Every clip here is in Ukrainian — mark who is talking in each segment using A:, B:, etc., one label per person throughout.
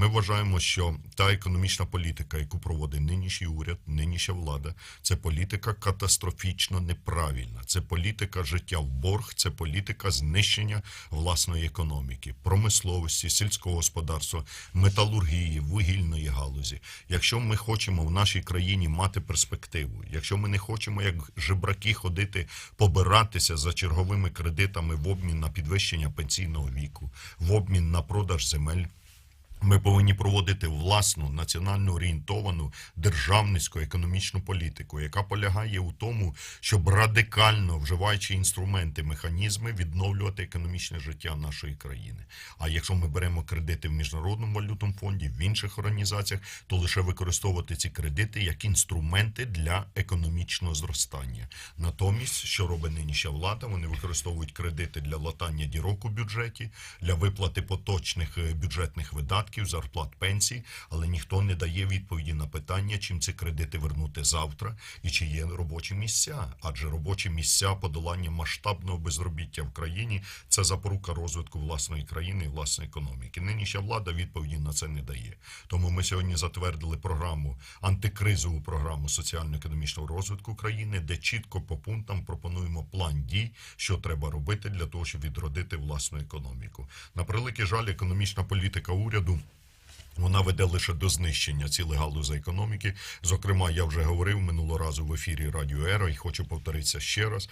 A: Ми вважаємо, що та економічна політика, яку проводить нинішній уряд, нинішня влада, це політика катастрофічно неправильна. Це політика життя в борг, це політика знищення власної економіки, промисловості, сільського господарства, металургії, вугільної галузі. Якщо ми хочемо в нашій країні мати перспективу, якщо ми не хочемо як жебраки ходити побиратися за черговими кредитами в обмін на підвищення пенсійного віку, в обмін на продаж земель. Ми повинні проводити власну національно орієнтовану державницьку економічну політику, яка полягає у тому, щоб радикально вживаючи інструменти, механізми, відновлювати економічне життя нашої країни. А якщо ми беремо кредити в міжнародному валютному фонді, в інших організаціях, то лише використовувати ці кредити як інструменти для економічного зростання. Натомість, що робить нинішня влада, вони використовують кредити для латання дірок у бюджеті, для виплати поточних е, бюджетних видатків, зарплат, пенсій, але ніхто не дає відповіді на питання, чим ці кредити вернути завтра і чи є робочі місця. Адже робочі місця подолання масштабного безробіття в країні це запорука розвитку власної країни і власної економіки. Нинішня влада відповіді на це не дає. Тому ми сьогодні затвердили програму антикризову програму соціально-економічного розвитку країни, де чітко по пунктам пропонуємо план дій, що треба робити для того, щоб відродити власну економіку. На превеликий жаль, економічна політика уряду. Вона веде лише до знищення цілих галузей економіки. Зокрема, я вже говорив минулого разу в ефірі Радіо Ера і хочу повторитися ще раз.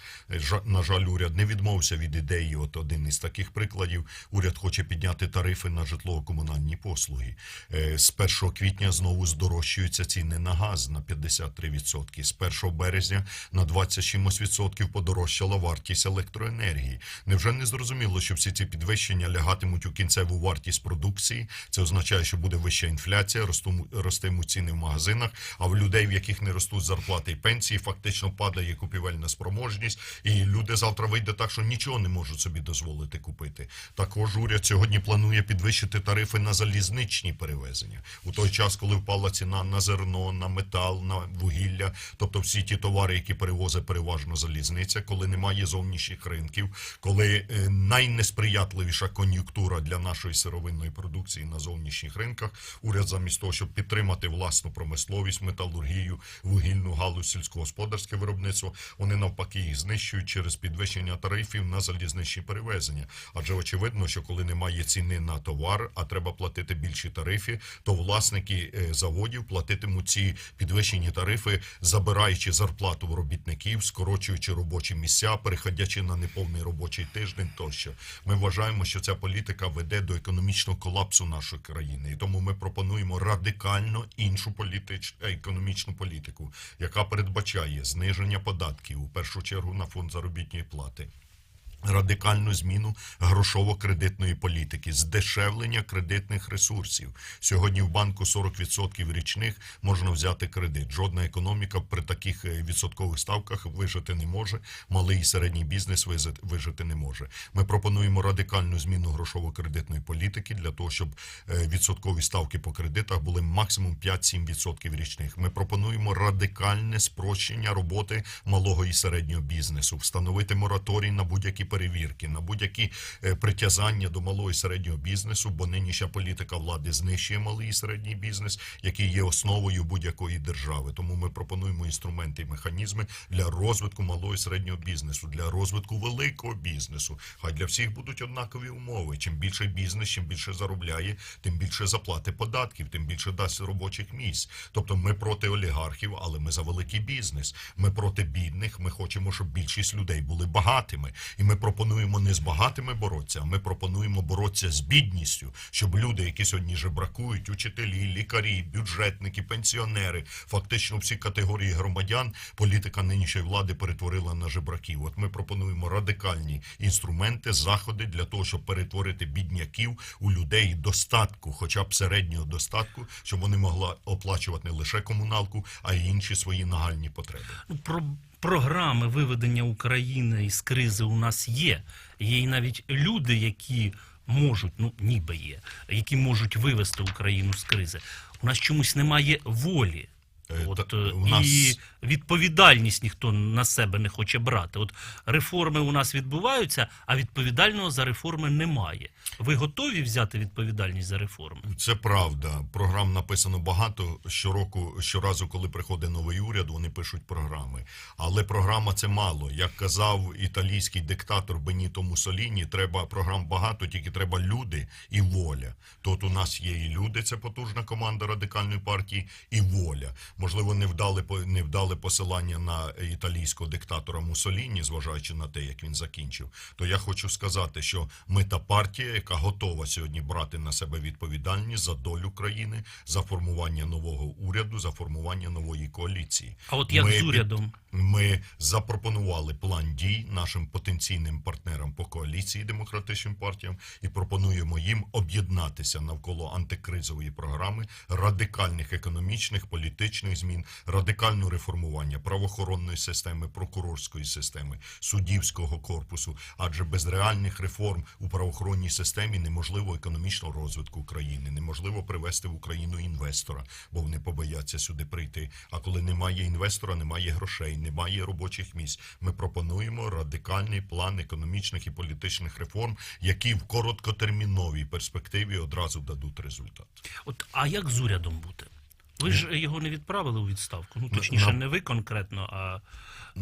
A: На жаль, уряд не відмовився від ідеї. От один із таких прикладів. Уряд хоче підняти тарифи на житлово-комунальні послуги. Е, З 1 квітня знову здорожчуються ціни на газ на 53%. З 1 березня на 20 чимось відсотків подорожчала вартість електроенергії. Невже не зрозуміло, що всі ці підвищення лягатимуть у кінцеву вартість продукції? Це означає, що буде вища інфляція, ростимуть ціни в магазинах, а в людей, в яких не ростуть зарплати і пенсії, фактично падає купівельна спроможність, і люди завтра вийде так, що нічого не можуть собі дозволити купити. Також уряд сьогодні планує підвищити тарифи на залізничні перевезення у той час, коли впала ціна на зерно, на метал, на вугілля, тобто всі ті товари, які перевозить переважно залізниця, коли немає зовнішніх ринків, коли е, найнесприятливіша кон'юнктура для нашої сировинної продукції на зовнішніх ринках, уряд замість того, щоб підтримати власну промисловість, металургію, вугільну галузь, сільськогосподарське виробництво, вони навпаки їх знищують через підвищення тарифів на залізничні перевезення. Адже очевидно, що коли немає ціни на товар, а треба платити більші тарифи, то власники е, заводів платитимуть ці підвищені тарифи, забираючи зарплату в робітників, скорочуючи робочі місця, переходячи на неповний робочий тиждень тощо. Ми вважаємо, що ця політика веде до економічного колапсу нашої країни, і тому ми пропонуємо радикально іншу політич... е, економічну політику, яка передбачає зниження податків у першу чергу на фонд заробітної плати. Радикальну зміну грошово-кредитної політики, здешевлення кредитних ресурсів. Сьогодні в банку 40% річних можна взяти кредит. Жодна економіка при таких е, відсоткових ставках вижити не може. Малий і середній бізнес вижити не може. Ми пропонуємо радикальну зміну грошово-кредитної політики для того, щоб е, відсоткові ставки по кредитах були максимум 5-7% річних. Ми пропонуємо радикальне спрощення роботи малого і середнього бізнесу, встановити мораторій на будь-які перевірки, на будь-які е, притязання до малого і середнього бізнесу, бо нинішня політика влади знищує малий і середній бізнес, який є основою будь-якої держави. Тому ми пропонуємо інструменти і механізми для розвитку малого і середнього бізнесу, для розвитку великого бізнесу. Хай для всіх будуть однакові умови. Чим більше бізнес, чим більше заробляє, тим більше заплати податків, тим більше дасть робочих місць. Тобто ми проти олігархів, але ми за великий бізнес. Ми проти бідних. Ми хочемо, щоб більшість людей були багатими. І ми пропонуємо не з багатими боротися, а ми пропонуємо боротися з бідністю, щоб люди, які сьогодні жебракують, учителі, лікарі, бюджетники, пенсіонери, фактично всі категорії громадян, політика нинішньої влади перетворила на жебраків. От ми пропонуємо радикальні інструменти, заходи для того, щоб перетворити бідняків у людей достатку, хоча б середнього достатку, щоб вони могли оплачувати не лише комуналку, а й інші свої нагальні потреби.
B: Програми виведення України із кризи у нас є. Є і навіть люди, які можуть, ну ніби є, які можуть вивести Україну з кризи. У нас чомусь немає волі.
A: Е,
B: От,
A: та-
B: е,
A: у нас-
B: І відповідальність ніхто на себе не хоче брати. От реформи у нас відбуваються, а відповідального за реформи немає. Ви готові взяти відповідальність за реформи?
A: Це правда. Програм написано багато. Щороку, щоразу, коли приходить новий уряд, вони пишуть програми. Але програма це мало. Як казав італійський диктатор Беніто Муссоліні, треба програм багато, тільки треба люди і воля. Тут у нас є і люди, це потужна команда радикальної партії, і воля. Можливо, не вдали по- не вдали посилання на італійського диктатора Муссоліні, зважаючи на те, як він закінчив. То я хочу сказати, що ми та партія, яка готова сьогодні брати на себе відповідальність за долю країни, за формування нового уряду, за формування нової коаліції.
B: А от як
A: Ми
B: з урядом?
A: ми запропонували план дій нашим потенційним партнерам по коаліції демократичним партіям і пропонуємо їм об'єднатися навколо антикризової програми радикальних економічних, політичних змін, радикального реформування правоохоронної системи, прокурорської системи, суддівського корпусу. Адже без реальних реформ у правоохоронній системі неможливо економічного розвитку країни, неможливо привести в Україну інвестора, бо вони побояться сюди прийти. А коли немає інвестора, немає грошей, немає робочих місць. Ми пропонуємо радикальний план економічних і політичних реформ, які в короткотерміновій перспективі одразу дадуть результат.
B: От, а як з урядом бути? Ви ж його не відправили у відставку. Ну, точніше, не ви конкретно, а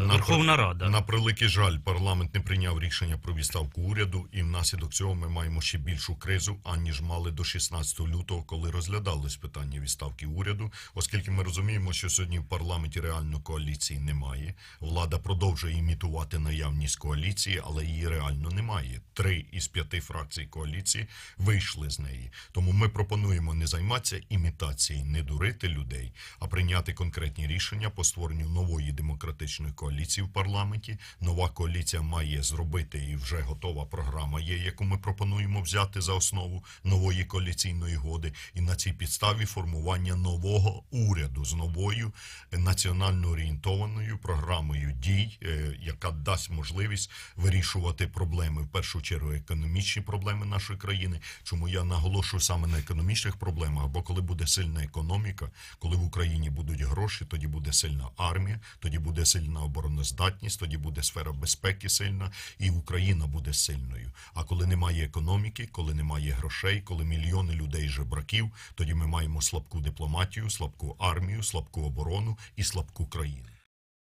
B: Верховна Рада.
A: На превеликий жаль, парламент не прийняв рішення про відставку уряду, і внаслідок цього ми маємо ще більшу кризу, аніж мали до 16 лютого, коли розглядались питання відставки уряду, оскільки ми розуміємо, що сьогодні в парламенті реально коаліції немає. Влада продовжує імітувати наявність коаліції, але її реально немає. Три із п'яти фракцій коаліції вийшли з неї. Тому ми пропонуємо не займатися імітацією, не дурити людей, а прийняти конкретні рішення по створенню нової демократичної коаліції в парламенті. Нова коаліція має зробити і вже готова програма є, яку ми пропонуємо взяти за основу нової коаліційної годи. І на цій підставі формування нового уряду з новою національно орієнтованою програмою дій, е, яка дасть можливість вирішувати проблеми в першу чергу економічні проблеми нашої країни. Чому я наголошую саме на економічних проблемах? Бо коли буде сильна економіка, коли в Україні будуть гроші, тоді буде сильна армія, тоді буде сильна обороноздатність, тоді буде сфера безпеки сильна, і Україна буде сильною. А коли немає економіки, коли немає грошей, коли мільйони людей жебраків, тоді ми маємо слабку дипломатію, слабку армію, слабку оборону і слабку країну.